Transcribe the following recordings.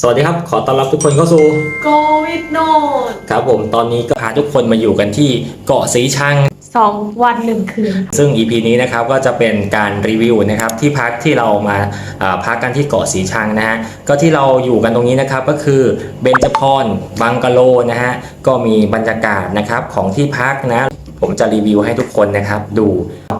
สวัสดีครับ ขอต้อนรับทุกคนเข้าสู่โกวิดโนดครับผมตอนนี้ก็พาทุกคนมาอยู่กันที่เกาะสีชังสองวันหนึ่งคืน ซึ่ง EP นี้นะครับก็จะเป็นการรีวิวนะครับที่พักที่เรามาอ่าพักกันที่เกาะสีชังนะฮะก็ที่เราอยู่กันตรงนี้นะครับก็คือเบญจพรบังกะโลนะฮะก็มีบรรยากาศนะครับของที่พักนะ ผมจะรีวิวให้ทุกคนนะครับดู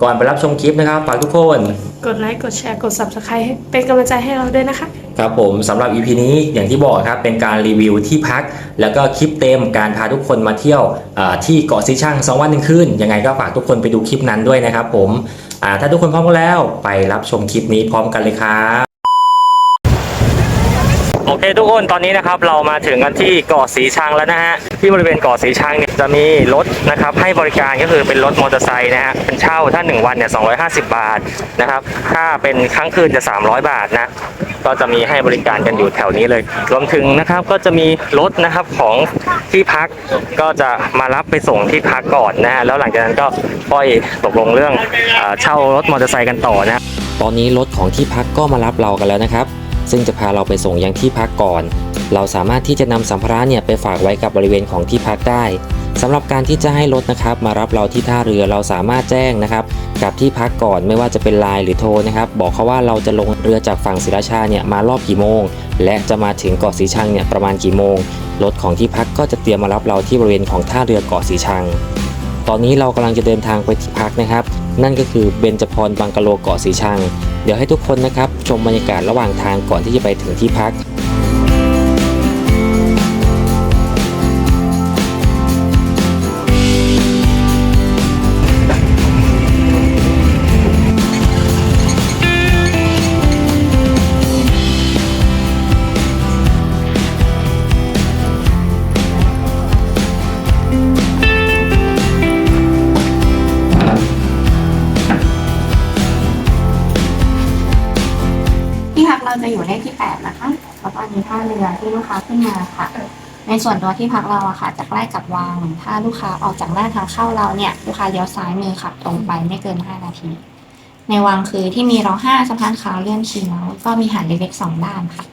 ก่อนไปรับชมคลิปนะครับฝากทุกคน กดไลค์กดแชร์กด subscribe ให้เป็นกำลังใจให้เราด้วยนะคะ ครับผมสำหรับ EP นี้อย่างที่บอกครับเป็นการรีวิวที่พัก แล้วก็คลิปเต็มการพาทุกคนมาเที่ยวอ่าที่เกาะสีชัง2วันหนึ่งคืนยังไงก็ฝากทุกคนไปดูคลิปนั้นด้วยนะครับผมอ่าถ้าทุกคนพร้อมกันแล้วไปรับชมคลิปนี้พร้อมกันเลยครับ โอเคทุกคนตอนนี้นะครับเรามาถึงกันที่เกาะสีชังแล้วนะฮะที่บริเวณเกาะสีชังเนี่ยจะมีรถนะครับให้บริการก็คือเป็นรถมอเตอร์ไซค์นะฮะเป็นเช่าถ้า 1 วันเนี่ย250 บาทนะครับถ้าเป็นครั้งคืนจะ 300 บาทนะก็จะมีให้บริการกันอยู่แถวนี้เลย รวมถึงนะครับก็จะมีรถนะครับของที่พักก็จะมารับไปส่งที่พักก่อนนะฮะแล้วหลังจากนั้นก็ค่อยตกลงเรื่องเออเช่ารถมอเตอร์ไซค์กันต่อนะตอนนี้รถของที่พักก็มารับเรากันแล้วนะครับ ซึ่งจะพาเราไปส่งยังที่พักก่อน เราสามารถที่จะนำสัมภาระเนี่ยไปฝากไว้กับบริเวณของที่พักได้สำหรับการที่จะให้รถนะครับ มารับเราที่ท่าเรือเราสามารถแจ้งนะครับ กับที่พักก่อนไม่ว่าจะเป็นไลน์หรือโทรนะครับ บอกเขาว่าเราจะลงเรือจากฝั่งศรีราชาเนี่ยมารอบกี่โมง และจะมาถึงเกาะสีชังเนี่ยประมาณกี่โมงรถของที่พักก็จะเตรียมมารับเราที่บริเวณของท่าเรือเกาะสีชัง ตอนนี้เรากำลังจะเดินทางไปที่พักนะครับ นั่นก็คือเบญจพรบังกะโลเกาะสีชัง เดี๋ยวให้ทุกคนนะครับ ชมบรรยากาศระหว่างทางก่อนที่จะไปถึงที่พักาเรือที่ลูกค้าขึ้นมาค่ะ ในส่วนตัวที่พักเราอะค่ะจะใกล้กับวังถ้าลูกค้าออกจากหน้าทางเข้าเราเนี่ยลูกค้าเลี้ยวซ้ายมือขับตรงไปไม่เกิน 5 นาที ในวังคือที่มีเราห้าสะพานขาวเลื่อนเขียวก็มีหันเล็กๆสองด้านค่ะ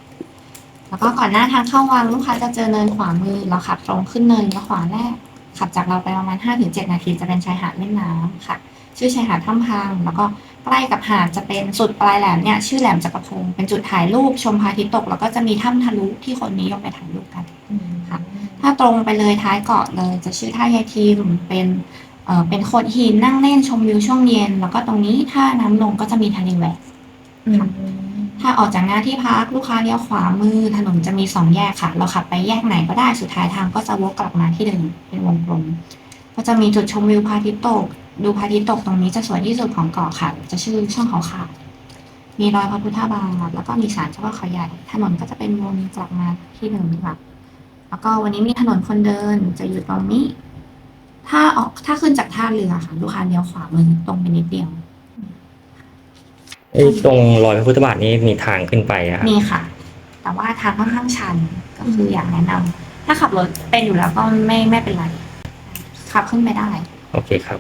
แล้วก็ก่อนหน้าทางเข้าวังลูกค้าจะเจอเนินขวามือเราขับตรงขึ้นเนินแล้วขวาแรกขับจากเราไปประมาณ 5-7 นาทีจะเป็นชายหาดเล่นน้ำค่ะ ชื่อชายหาดถ้ำพังแล้วก็ ใกล้กับหาดจะเป็นสุดปลายแหลมเนี่ยชื่อแหลมจักรพงศ์เป็นจุดถ่ายรูปชมพระอาทิตย์ตก แล้วก็จะมีถ้ำทะลุที่คนนิยมไปถ่ายรูปกันค่ะถ้าตรงไปเลยท้ายเกาะเลย จะชื่อท่ายายทีมเป็นเอ่อเป็นโขดหินนั่งเล่นชมวิวช่วงเย็น แล้วก็ตรงนี้ถ้าน้ำลงก็จะมีทะเลแหวกถ้าออกจากหน้าที่พักลูกค้าเลี้ยวขวามือถนนจะมีสองแยกค่ะ เราขับไปแยกไหนก็ได้สุดท้ายทางก็จะวกกลับมาที่เดิมเป็นวงกลมก็จะมีจุดชมวิวพระอาทิตย์ตก ดูพระอาทิตย์ตกตรงนี้จะสวยที่สุดของเกาะค่ะ จะชื่อช่องเขาขาดมีรอยพระพุทธบาทแล้วก็มีศาลเจ้าพ่อเขาใหญ่ถนนก็จะเป็นวนกลับมาที่เดิมค่ะแล้วก็วันนี้มีถนนคนเดินจะอยู่ตรงนี้ ถ้าออกถ้าขึ้นจากท่าเรือค่ะ ลูกค้าเลี้ยวขวามือตรงไปนิดเดียวตรงรอยพระพุทธบาทนี้มีทางขึ้นไปอะครับมีค่ะ แต่ว่าทางค่อนข้างชันก็คืออยากแนะนำถ้าขับรถเป็นอยู่แล้วก็ไม่ไม่เป็นไรขับขึ้นไปได้โอเคครับ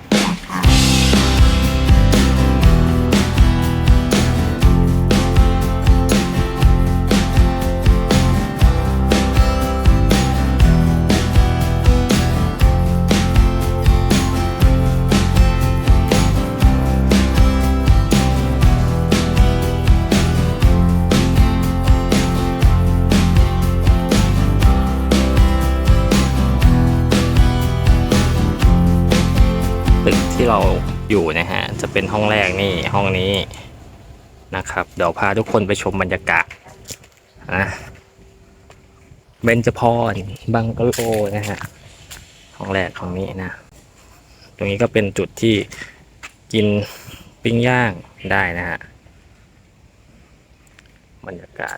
ที่เราอยู่นะฮะจะเป็นห้องแรกนี่ห้องนี้นะครับเดี๋ยวพาทุกคนไปชมบรรยากาศนะเบญจพรบังกะโลนะฮะห้องแรกของนี้นะ ตรงนี้ก็เป็นจุดที่กินปิ้งย่างได้นะฮะบรรยากาศ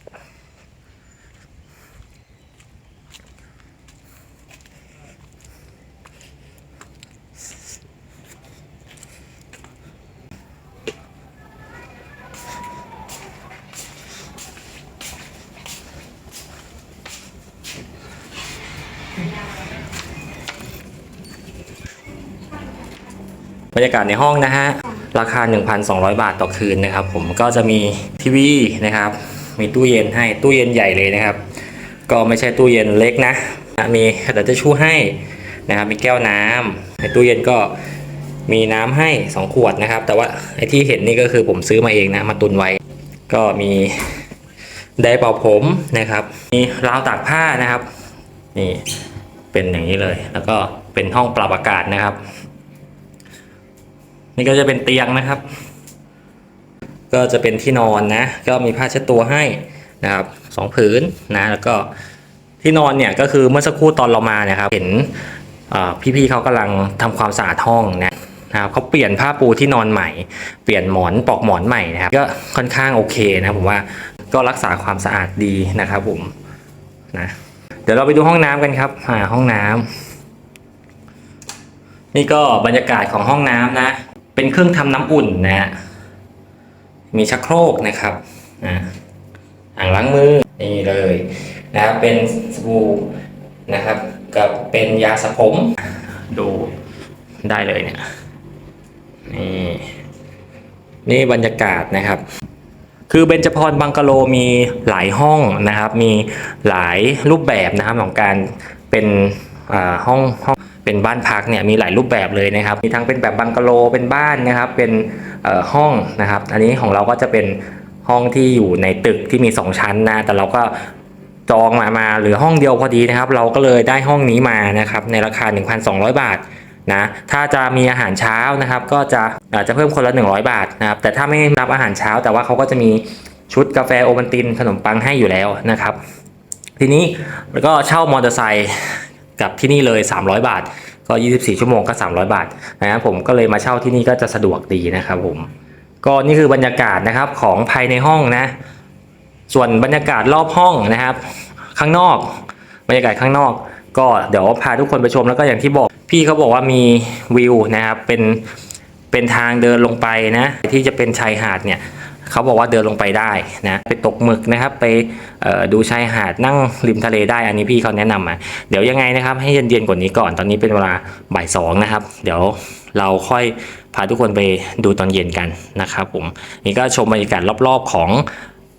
บรรยากาศในห้องนะฮะ ราคา 1,200 บาทต่อคืนนะครับ ผมก็จะมีทีวีนะครับ มีตู้เย็นให้ตู้เย็นใหญ่เลยนะครับ ก็ไม่ใช่ตู้เย็นเล็กนะ มีกระดาษทิชชู่ให้นะครับ มีแก้วน้ำในตู้เย็นก็มีน้ำให้ 2 ขวดนะครับ แต่ว่าไอ้ที่เห็นนี่ก็คือผมซื้อมาเองนะ มาตุนไว้ ก็มีไดเป่าผมนะครับ มีราวตากผ้านะครับ นี่เป็นอย่างนี้เลย แล้วก็เป็นห้องปรับอากาศนะครับ นี่ก็จะเป็นเตียงนะครับ ก็จะเป็นที่นอนนะ ก็มีผ้าเช็ดตัวให้นะครับสองผืนนะแล้วก็ที่นอนเนี่ยก็คือเมื่อสักครู่ตอนเรามานะครับ เห็นพี่ๆเขากำลังทำความสะอาดห้องนะนะครับเขาเปลี่ยนผ้าปูที่นอนใหม่ เปลี่ยนหมอนปลอกหมอนใหม่นะครับ ก็ค่อนข้างโอเคนะผมว่าก็รักษาความสะอาดดีนะครับผมนะเดี๋ยวเราไปดูห้องน้ำกันครับอ่าห้องน้ำนี่ก็บรรยากาศของห้องน้ำนะ เป็นเครื่องทำน้ำอุ่นนะฮะมีชักโครกนะครับอ่างล้างมือนี่เลยนะครับเป็นสบู่นะครับกับเป็นยาสระผมดูได้เลยเนี่ยนี่นี่บรรยากาศนะครับ คือเบญจพรบังกะโลมีหลายห้องนะครับ มีหลายรูปแบบนะครับของการเป็นห้องห้อง เป็นบ้านพักเนี่ยมีหลายรูปแบบเลยนะครับ มีทั้งเป็นแบบบังกะโลเป็นบ้านนะครับ เป็นห้องนะครับ อันนี้ของเราก็จะเป็นห้องที่อยู่ในตึกที่มี 2 ชั้นนะ แต่เราก็จองมามาหลือห้องเดียวพอดีนะครับ เราก็เลยได้ห้องนี้มานะครับ ในราคา 1,200 บาทนะถ้าจะมีอาหารเช้านะครับ ก็จะอาจจะเพิ่มคนละ 100 บาทนะครับแต่ถ้าไม่รับอาหารเช้า แต่ว่าเขาก็จะมีชุดกาแฟโอวัลตินขนมปังให้อยู่แล้วนะครับ ทีนี้แล้วก็เช่ามอเตอร์ไซค์ กับที่นี่เลย 300 บาท ก็ 24 ชั่วโมงก็ 300 บาทนะครับผมก็เลยมาเช่าที่นี่ก็จะสะดวกดีนะครับผมก็นี่คือบรรยากาศนะครับของภายในห้องนะ ส่วนบรรยากาศรอบห้องนะครับ ข้างนอก บรรยากาศข้างนอก ก็เดี๋ยวพาทุกคนไปชมแล้วก็อย่างที่บอก พี่เขาบอกว่ามีวิวนะครับเป็นเป็นทางเดินลงไปนะ ที่จะเป็นชายหาดเนี่ย เขาบอกว่าเดินลงไปได้นะไปตกหมึกนะครับ ไปดูชายหาดนั่งริมทะเลได้อันนี้พี่เขาแนะนำมาเดี๋ยวยังไงนะครับ ให้เย็นๆกว่านี้ก่อนตอนนี้เป็นเวลาบ่ายสองนะครับ เดี๋ยวเราค่อยพาทุกคนไปดูตอนเย็นกันนะครับผมนี่ก็ชมบรรยากาศรอบๆของ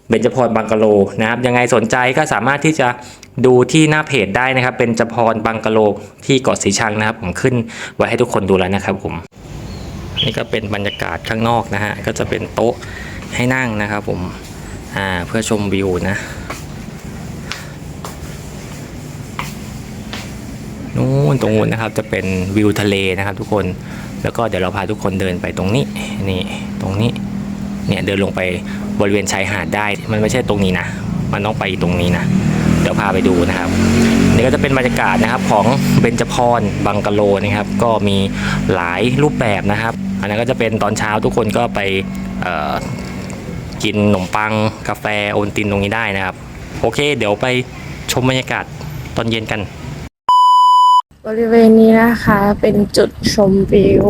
เบญจพรบังกะโลนะครับยังไงสนใจก็สามารถที่จะดูที่หน้าเพจได้นะครับเป็นจพรบังกะโลที่เกาะสีชังนะครับ ผมขึ้นไว้ให้ทุกคนดูแล้วนะครับผมนี่ก็เป็นบรรยากาศข้างนอกนะฮะก็จะเป็นโต๊ะ ให้นั่งนะครับผมอ่าเพื่อชมวิวนะนู่นตรงนู้นนะครับจะเป็นวิวทะเลนะครับ ทุกคนแล้วก็เดี๋ยวเราพาทุกคนเดินไปตรงนี้นี่ตรงนี้เนี่ยเดินลงไปบริเวณชายหาดได้ มันไม่ใช่ตรงนี้นะ มันต้องไปตรงนี้นะ เดี๋ยวพาไปดูนะครับ นี่ก็จะเป็นบรรยากาศนะครับของเบญจพรบังกะโลนะครับ ก็มีหลายรูปแบบนะครับ อันนั้นก็จะเป็นตอนเช้าทุกคนก็ไป กินขนมปังกาแฟโอนตินตรงนี้ได้นะครับ โอเค เดี๋ยวไปชมบรรยากาศตอนเย็นกัน บริเวณนี้นะคะเป็นจุดชมวิว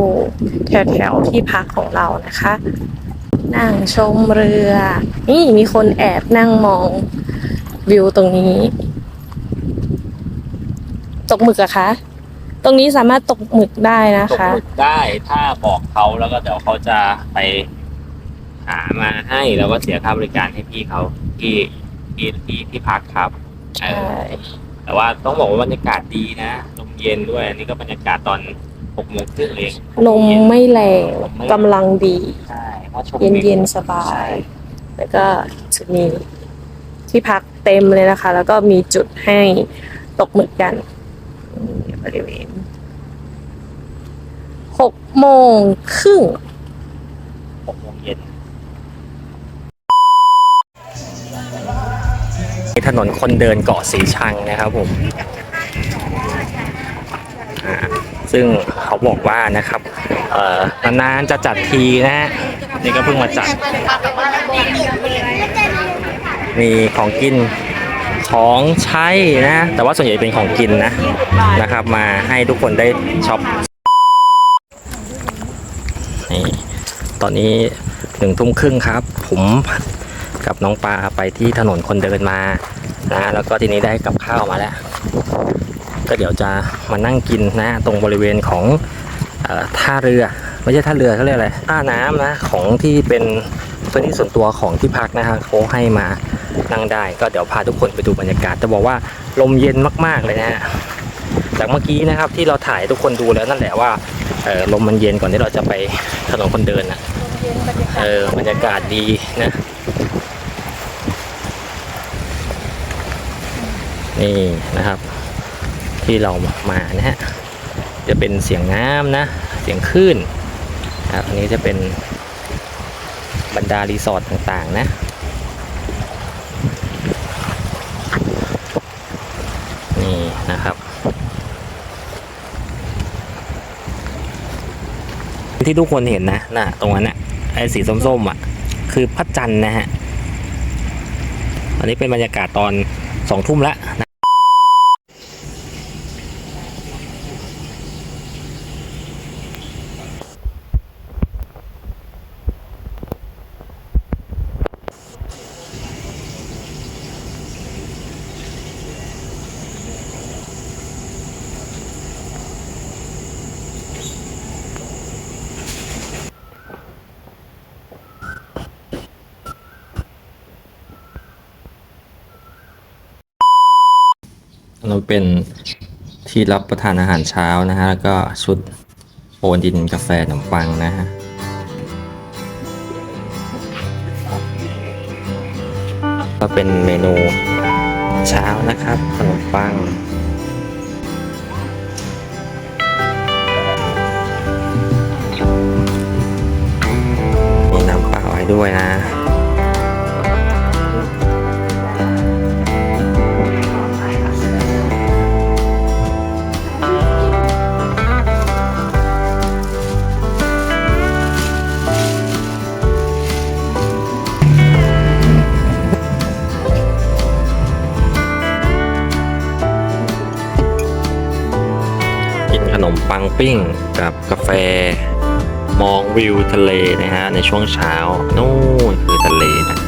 แถวๆที่พักของเรานะคะ นั่งชมเรือ นี่มีคนแอบนั่งมองวิวตรงนี้ ตกหมึกอะคะ ตรงนี้สามารถตกหมึกได้นะตกคะ หมึกได้ถ้าบอกเขาแล้วก็เดี๋ยวเขาจะไป หามาให้แล้วก็เสียค่าบริการให้พี่เขาที่ที่ที่ที่พักครับเอใช่อแต่ว่าต้องบอกว่าบรรยากาศดีนะลมเย็นด้วยอันนี้ก็บรรยากาศตอนหกโมงครึ่งเองลมไม่แรงกำลังดี ใช่เพราะชมเย็นเย็นๆสบาย แล้วก็จะมีที่พักเต็มเลยนะคะ แล้วก็มีจุดให้ตกหมึกกันนี่บริเวณหกโมงครึ่ง หกโมงเย็น ถนนคนเดินเกาะสีชังนะครับผมซึ่งเขาบอกว่านะครับเอ่อนานๆจะจัดทีนะฮะนี่ก็เพิ่งมาจัด มีของกินของใช้นะ แต่ว่าส่วนใหญ่เป็นของกินนะนะครับ มาให้ทุกคนได้ช็อปนี่ตอนนี้หนึ่งทุ่มครึ่งครับ ผม กับน้องปลาไปที่ถนนคนเดินมานะแล้วก็ทีนี้ได้กับข้าวมาแล้ว ก็เดี๋ยวจะมานั่งกินนะตรงบริเวณของเออท่าเรือ ไม่ใช่ท่าเรือเขาเรียกอะไรท่าน้ำนะของที่เป็นพื้นที่ส่วนตัวของที่พักนะฮะเขาให้มานั่งได้ ก็เดี๋ยวพาทุกคนไปดูบรรยากาศจะบอกว่าลมเย็นมากๆเลยนะฮะจากเมื่อกี้นะครับที่เราถ่ายให้ทุกคนดูแล้วนั่นแหละว่าเออลมมันเย็นก่อนที่เราจะไปถนนคนเดินนะเออบรรยากาศดีนะ นี่นะครับ ที่เรามานะฮะจะเป็นเสียงน้ำนะ เสียงคลื่นครับอันนี้จะเป็นบรรดารีสอร์ทต่างๆนะนี่นะครับ ที่ทุกคนเห็นนะน่ะตรงนั้นน่ะไอ้สีส้มๆอะ คือพระจันทร์นะฮะ อันนี้เป็นบรรยากาศตอนสองทุ่มละ เราเป็นที่รับประทานอาหารเช้านะฮะแล้วก็ชุดโอนดินกาแฟขนมปังนะฮะก็เป็นเมนูเช้านะครับขนมปัง มีน้ำเปล่าให้ด้วยนะ ขนมปังปิ้งกับกาแฟ มองวิวทะเลนะฮะในช่วงเช้านู่นคือทะเลนะ